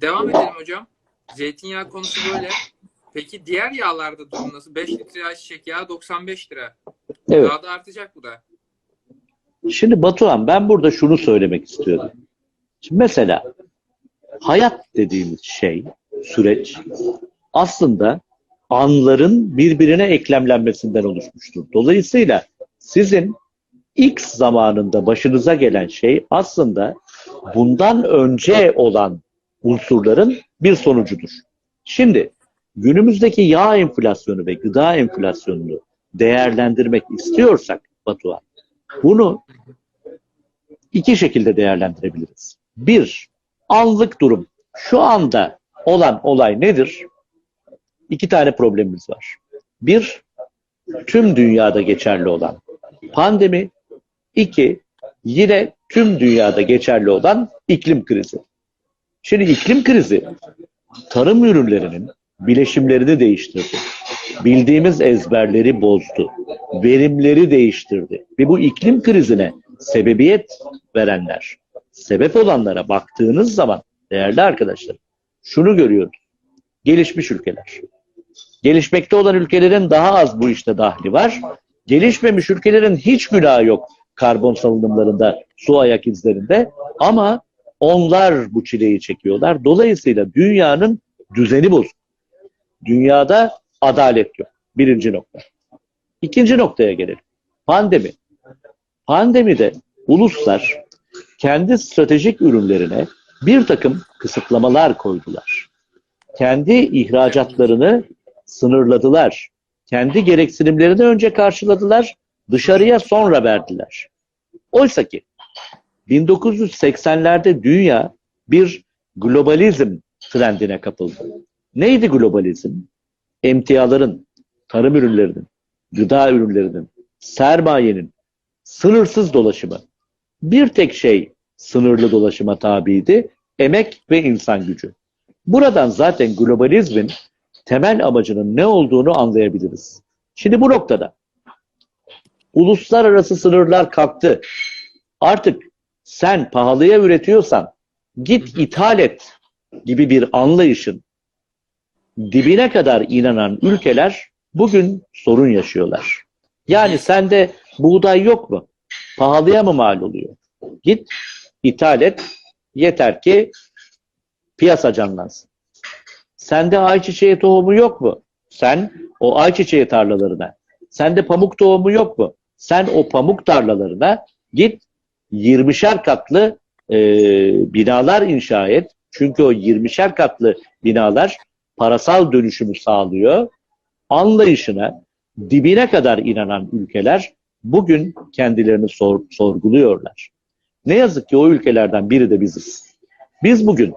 Devam edelim hocam. Zeytinyağı konusu böyle. Peki diğer yağlarda durum nasıl? 5 litre ayçiçek yağı 95 lira. Evet. Daha da artacak bu da. Şimdi Batuhan ben burada şunu söylemek istiyorum. Şimdi mesela hayat dediğimiz şey, süreç aslında anların birbirine eklemlenmesinden oluşmuştur. Dolayısıyla sizin ilk zamanında başınıza gelen şey aslında bundan önce olan unsurların bir sonucudur. Şimdi günümüzdeki yağ enflasyonu ve gıda enflasyonunu değerlendirmek istiyorsak Batuhan, bunu iki şekilde değerlendirebiliriz. Bir, anlık durum. Şu anda olan olay nedir? İki tane problemimiz var. Bir, tüm dünyada geçerli olan pandemi. İki, yine tüm dünyada geçerli olan iklim krizi. Şimdi iklim krizi tarım ürünlerinin bileşimlerini değiştirdi. Bildiğimiz ezberleri bozdu. Verimleri değiştirdi. Ve bu iklim krizine sebebiyet verenler, sebep olanlara baktığınız zaman değerli arkadaşlar şunu görüyoruz. Gelişmiş ülkeler. Gelişmekte olan ülkelerin daha az bu işte dahli var. Gelişmemiş ülkelerin hiç günahı yok karbon salınımlarında, su ayak izlerinde ama onlar bu çileyi çekiyorlar. Dolayısıyla dünyanın düzeni bozuk. Dünyada adalet yok. Birinci nokta. İkinci noktaya gelelim. Pandemi. Pandemide uluslar kendi stratejik ürünlerine bir takım kısıtlamalar koydular. Kendi ihracatlarını sınırladılar. Kendi gereksinimlerini önce karşıladılar, dışarıya sonra verdiler. Oysa ki 1980'lerde dünya bir globalizm trendine kapıldı. Neydi globalizm? Emtiaların, tarım ürünlerinin, gıda ürünlerinin, sermayenin sınırsız dolaşımı. Bir tek şey sınırlı dolaşıma tabiydi, emek ve insan gücü. Buradan zaten globalizmin temel amacının ne olduğunu anlayabiliriz. Şimdi bu noktada uluslararası sınırlar kalktı. Artık sen pahalıya üretiyorsan git ithal et gibi bir anlayışın dibine kadar inanan ülkeler bugün sorun yaşıyorlar. Yani sende buğday yok mu? Pahalıya mı mal oluyor? Git ithal et. Yeter ki piyasa canlansın. Sende ayçiçeği tohumu yok mu? Sen o ayçiçeği tarlalarına. Sende pamuk tohumu yok mu? Sen o pamuk tarlalarına git 20'şer katlı e, binalar inşa et. Çünkü o 20'şer katlı binalar parasal dönüşümü sağlıyor. Anlayışına dibine kadar inanan ülkeler bugün kendilerini sor, sorguluyorlar. Ne yazık ki o ülkelerden biri de biziz. Biz bugün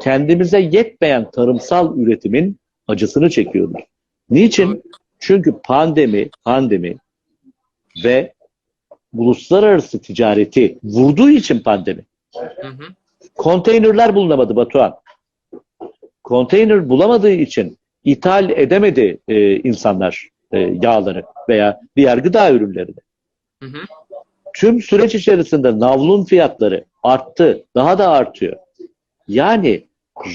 kendimize yetmeyen tarımsal üretimin acısını çekiyoruz. Niçin? Çünkü pandemi, pandemi ve uluslararası ticareti vurduğu için pandemi. Hı hı. Konteynerler bulunamadı Batuhan. Konteyner bulamadığı için ithal edemedi e, insanlar e, yağları veya diğer gıda ürünlerini. Hı hı. Tüm süreç içerisinde navlun fiyatları arttı, daha da artıyor. Yani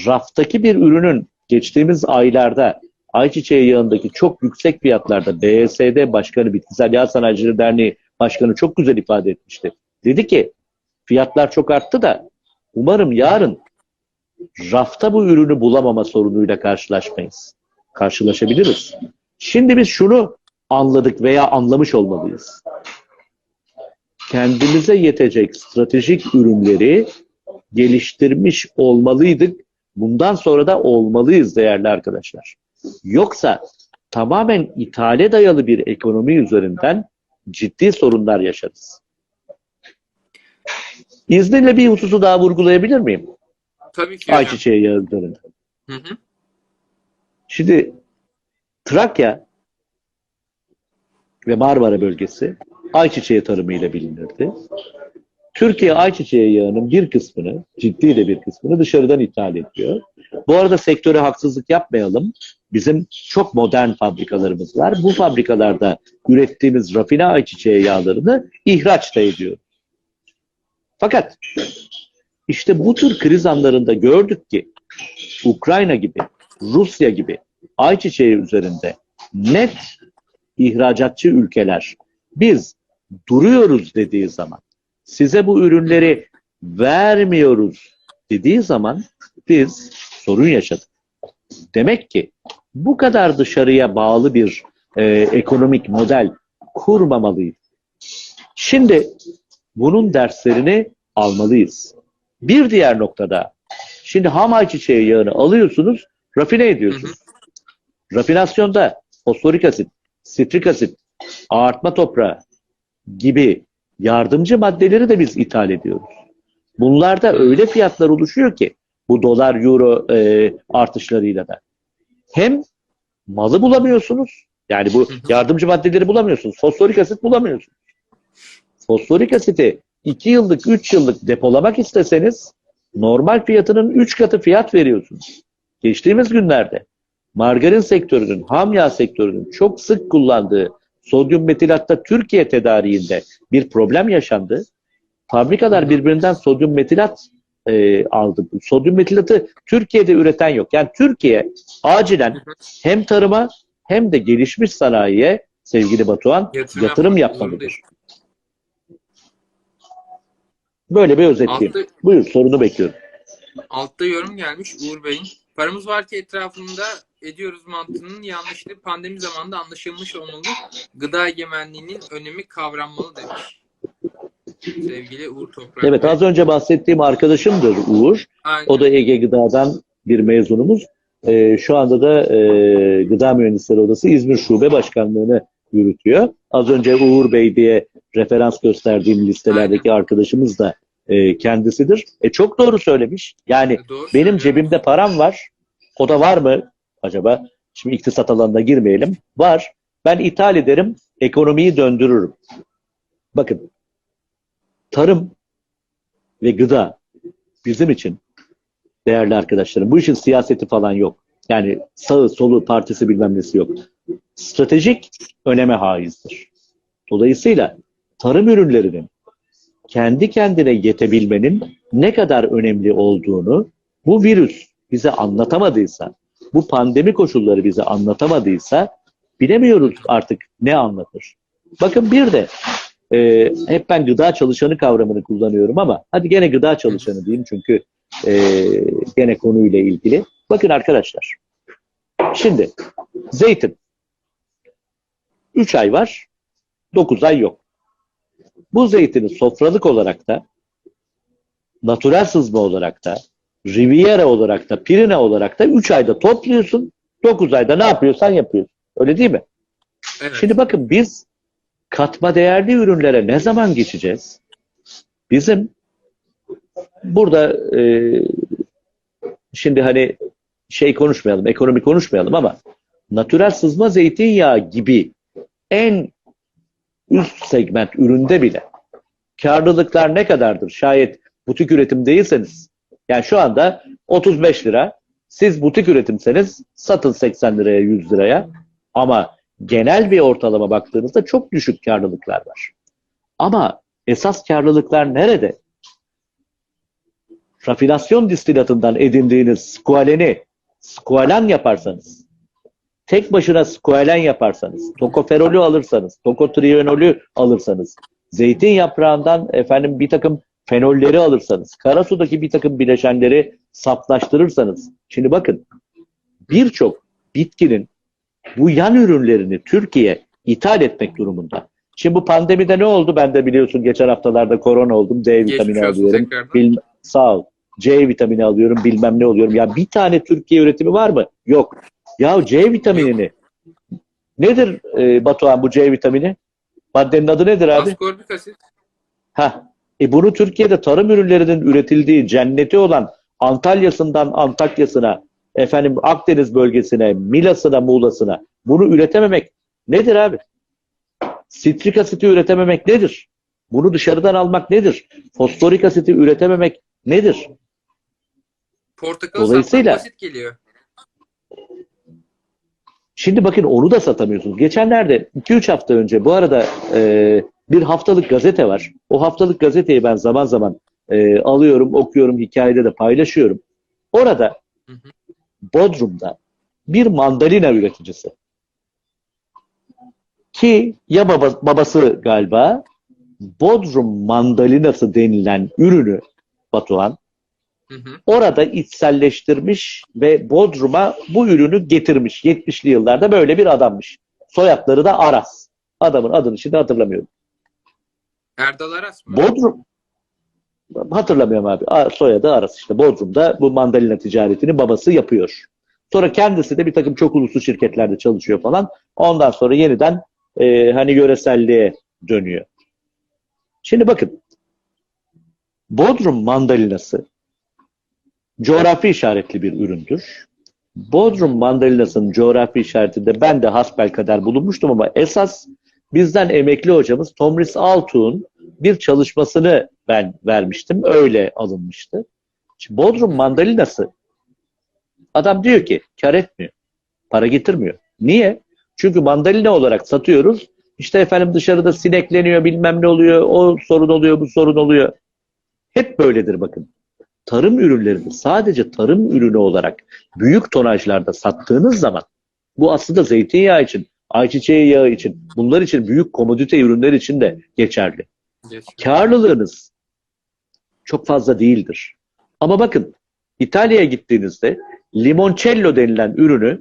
raftaki bir ürünün geçtiğimiz aylarda ayçiçeği yağındaki çok yüksek fiyatlarda BSD Başkanı Bitkisel Yağ Sanayicileri Derneği Başkanı çok güzel ifade etmişti. Dedi ki fiyatlar çok arttı da umarım yarın rafta bu ürünü bulamama sorunuyla karşılaşmayız. Karşılaşabiliriz. Şimdi biz şunu anladık veya anlamış olmalıyız. Kendimize yetecek stratejik ürünleri geliştirmiş olmalıydık. Bundan sonra da olmalıyız değerli arkadaşlar. Yoksa tamamen ithale dayalı bir ekonomi üzerinden ciddi sorunlar yaşarız. İzninle bir hususu daha vurgulayabilir miyim? Tabii ki. Ayçiçeği yağı. Hı hı. Şimdi Trakya ve Marmara bölgesi ayçiçeği tarımıyla bilinirdi. Türkiye ayçiçeği yağının bir kısmını, ciddi de bir kısmını dışarıdan ithal ediyor. Bu arada sektöre haksızlık yapmayalım. Bizim çok modern fabrikalarımız var. Bu fabrikalarda ürettiğimiz rafine ayçiçeği yağlarını ihraç da ediyor. Fakat İşte bu tür kriz anlarında gördük ki Ukrayna gibi, Rusya gibi ayçiçeği üzerinde net ihracatçı ülkeler biz duruyoruz dediği zaman size bu ürünleri vermiyoruz dediği zaman biz sorun yaşadık. Demek ki bu kadar dışarıya bağlı bir e, ekonomik model kurmamalıyız. Şimdi bunun derslerini almalıyız. Bir diğer noktada şimdi ham ayçiçeği yağını alıyorsunuz, rafine ediyorsunuz. Rafinasyonda fosforik asit, sitrik asit, ağartma toprağı gibi yardımcı maddeleri de biz ithal ediyoruz. Bunlarda öyle fiyatlar oluşuyor ki bu dolar euro e, artışlarıyla da hem malı bulamıyorsunuz yani bu yardımcı maddeleri bulamıyorsunuz. Fosforik asit bulamıyorsunuz. Fosforik asiti 2 yıllık 3 yıllık depolamak isteseniz normal fiyatının 3 katı fiyat veriyorsunuz. Geçtiğimiz günlerde margarin sektörünün, ham yağ sektörünün çok sık kullandığı sodyum metilatta Türkiye tedariğinde bir problem yaşandı. Fabrikalar birbirinden sodyum metilat e, aldı. Sodyum metilatı Türkiye'de üreten yok. Yani Türkiye acilen hem tarıma hem de gelişmiş sanayiye sevgili Batuhan Yatırım yatırım, yapmalıdır. Böyle bir özetleyeyim. Altta, Buyur sorunu bekliyorum. altta yorum gelmiş Uğur Bey'in. Paramız var ki etrafında ediyoruz mantığının yanlışlığı pandemi zamanında anlaşılmış olmalı. Gıda egemenliğinin önemi kavranmalı demiş. Sevgili Uğur Toprak. Evet az önce bahsettiğim arkadaşımdır Uğur. Aynen. O da Ege Gıda'dan bir mezunumuz. Ee, şu anda da e, Gıda Mühendisleri Odası İzmir Şube Başkanlığı'nı yürütüyor. Az önce Uğur Bey diye referans gösterdiğim listelerdeki arkadaşımız da e, kendisidir. E, çok doğru söylemiş. Yani Doğru benim söylüyor. cebimde param var. O da var mı acaba? Şimdi iktisat alanına girmeyelim. Var. Ben ithal ederim, ekonomiyi döndürürüm. Bakın, tarım ve gıda bizim için değerli arkadaşlarım. Bu işin siyaseti falan yok. Yani sağı, solu, partisi bilmem nesi yok. Stratejik öneme haizdir. Dolayısıyla tarım ürünlerinin kendi kendine yetebilmenin ne kadar önemli olduğunu bu virüs bize anlatamadıysa, bu pandemi koşulları bize anlatamadıysa bilemiyoruz artık ne anlatır. Bakın bir de e, hep ben gıda çalışanı kavramını kullanıyorum ama hadi gene gıda çalışanı diyeyim çünkü e, gene konuyla ilgili. Bakın arkadaşlar. Şimdi zeytin. 3 ay var, 9 ay yok. Bu zeytini sofralık olarak da, natürel sızma olarak da, Riviera olarak da, Pirine olarak da 3 ayda topluyorsun, 9 ayda ne yapıyorsan yapıyorsun. Öyle değil mi? Evet. Şimdi bakın biz katma değerli ürünlere ne zaman geçeceğiz? Bizim burada e, şimdi hani şey konuşmayalım, ekonomi konuşmayalım ama natürel sızma zeytinyağı gibi en üst segment üründe bile karlılıklar ne kadardır? Şayet butik üretim değilseniz yani şu anda 35 lira siz butik üretimseniz satın 80 liraya 100 liraya ama genel bir ortalama baktığınızda çok düşük karlılıklar var. Ama esas karlılıklar nerede? Rafinasyon distilatından edindiğiniz squaleni squalen yaparsanız, tek başına squalen yaparsanız, tokoferolü alırsanız, tokotrienolü alırsanız, zeytin yaprağından efendim bir takım fenolleri alırsanız, kara sudaki bir takım bileşenleri saflaştırırsanız, şimdi bakın birçok bitkinin bu yan ürünlerini Türkiye ithal etmek durumunda. Şimdi bu pandemide ne oldu? Ben de biliyorsun geçen haftalarda korona oldum. D vitamini alıyorum. Bil, sağ ol. C vitamini alıyorum. Bilmem ne oluyorum. Ya bir tane Türkiye üretimi var mı? Yok. Ya C vitaminini nedir e, Batuhan bu C vitamini? Maddenin adı nedir abi? Askorbik asit. Ha. E bunu Türkiye'de tarım ürünlerinin üretildiği cenneti olan Antalya'sından Antakya'sına, efendim Akdeniz bölgesine, Milas'ına, Muğla'sına bunu üretememek nedir abi? Sitrik asiti üretememek nedir? Bunu dışarıdan almak nedir? Fosforik asiti üretememek nedir? Portakalı Dolayısıyla- basit geliyor. Şimdi bakın onu da satamıyorsunuz. Geçenlerde 2-3 hafta önce bu arada e, bir haftalık gazete var. O haftalık gazeteyi ben zaman zaman e, alıyorum, okuyorum, hikayede de paylaşıyorum. Orada Hı hı. Bodrum'da bir mandalina üreticisi ki ya baba- babası galiba Bodrum mandalinası denilen ürünü Batuhan Hı hı. orada içselleştirmiş ve Bodrum'a bu ürünü getirmiş. 70'li yıllarda böyle bir adammış. Soyadları da Aras. Adamın adını şimdi hatırlamıyorum. Erdal Aras mı? Bodrum hatırlamıyorum abi. Soyadı Aras işte. Bodrum'da bu mandalina ticaretini babası yapıyor. Sonra kendisi de bir takım çok uluslu şirketlerde çalışıyor falan. Ondan sonra yeniden e, hani yöreselliğe dönüyor. Şimdi bakın. Bodrum mandalinası coğrafi işaretli bir üründür. Bodrum mandalinasının coğrafi işaretinde ben de hasbelkader bulunmuştum ama esas bizden emekli hocamız Tomris Altuğ'un bir çalışmasını ben vermiştim. Öyle alınmıştı. Şimdi Bodrum mandalinası adam diyor ki kar etmiyor. Para getirmiyor. Niye? Çünkü mandalina olarak satıyoruz. İşte efendim dışarıda sinekleniyor bilmem ne oluyor. O sorun oluyor bu sorun oluyor. Hep böyledir bakın. Tarım ürünlerini sadece tarım ürünü olarak büyük tonajlarda sattığınız zaman bu aslında zeytinyağı için, ayçiçeği yağı için, bunlar için büyük komodite ürünler için de geçerli Geç. karlılığınız çok fazla değildir. Ama bakın İtalya'ya gittiğinizde limoncello denilen ürünü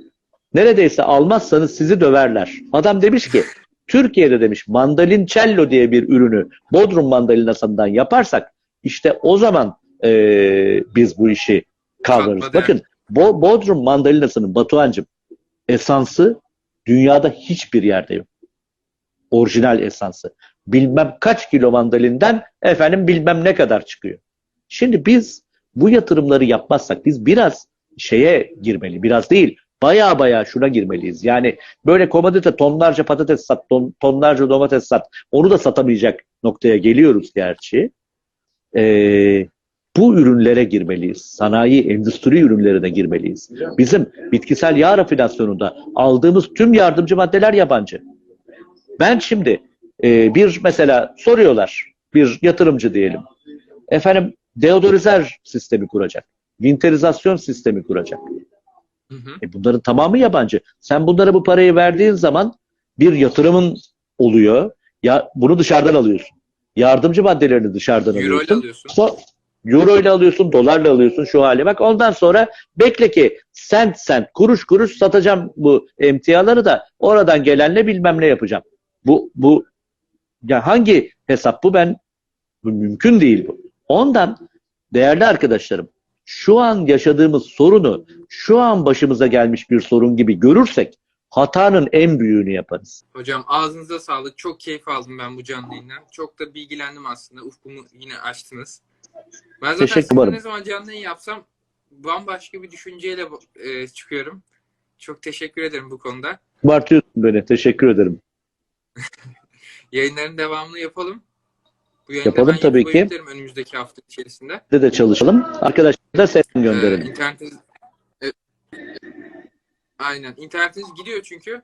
neredeyse almazsanız sizi döverler. Adam demiş ki Türkiye'de demiş mandalincello diye bir ürünü Bodrum mandalinasından yaparsak işte o zaman eee, biz bu işi kavrarız. Fatma Bakın Bo- Bodrum mandalinasının Batuhan'cığım esansı dünyada hiçbir yerde yok. Orijinal esansı bilmem kaç kilo mandalinden efendim bilmem ne kadar çıkıyor. Şimdi biz bu yatırımları yapmazsak biz biraz şeye girmeli, biraz değil, baya baya şuna girmeliyiz. Yani böyle komodite tonlarca patates sat, ton- tonlarca domates sat, onu da satamayacak noktaya geliyoruz gerçi. Ee, bu ürünlere girmeliyiz. Sanayi, endüstri ürünlerine girmeliyiz. Bizim bitkisel yağ rafinasyonunda aldığımız tüm yardımcı maddeler yabancı. Ben şimdi e, bir mesela soruyorlar bir yatırımcı diyelim. Efendim deodorizer sistemi kuracak. Winterizasyon sistemi kuracak. Hı hı. E bunların tamamı yabancı. Sen bunlara bu parayı verdiğin zaman bir yatırımın oluyor. Ya bunu dışarıdan alıyorsun. Yardımcı maddelerini dışarıdan Euro ile alıyorsun. alıyorsun. So Euro ile alıyorsun, dolarla alıyorsun şu hale bak. Ondan sonra bekle ki sent sent, kuruş kuruş satacağım bu emtiaları da oradan gelenle bilmem ne yapacağım. Bu bu ya hangi hesap bu ben bu mümkün değil bu. Ondan değerli arkadaşlarım şu an yaşadığımız sorunu şu an başımıza gelmiş bir sorun gibi görürsek hatanın en büyüğünü yaparız. Hocam ağzınıza sağlık. Çok keyif aldım ben bu canlı yayından. Çok da bilgilendim aslında. Ufkumu yine açtınız. Ben zaten Teşekkür ne zaman canlı yayın yapsam bambaşka bir düşünceyle e, çıkıyorum. Çok teşekkür ederim bu konuda. Bartıyorsun beni. Teşekkür ederim. Yayınların devamını yapalım. Bu Yapalım ben tabii ki. önümüzdeki hafta içerisinde. De de çalışalım. Arkadaşlar da selam Ee, gönderelim. internetiniz... E, aynen. İnternetiniz gidiyor çünkü.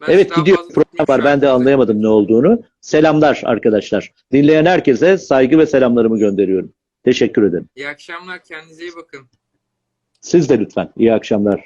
Ben Evet gidiyor. tutmayayım var. Ben de anlayamadım ne olduğunu. Selamlar arkadaşlar. Dinleyen herkese saygı ve selamlarımı gönderiyorum. Teşekkür ederim. İyi akşamlar. Kendinize iyi bakın. Siz de lütfen. İyi akşamlar.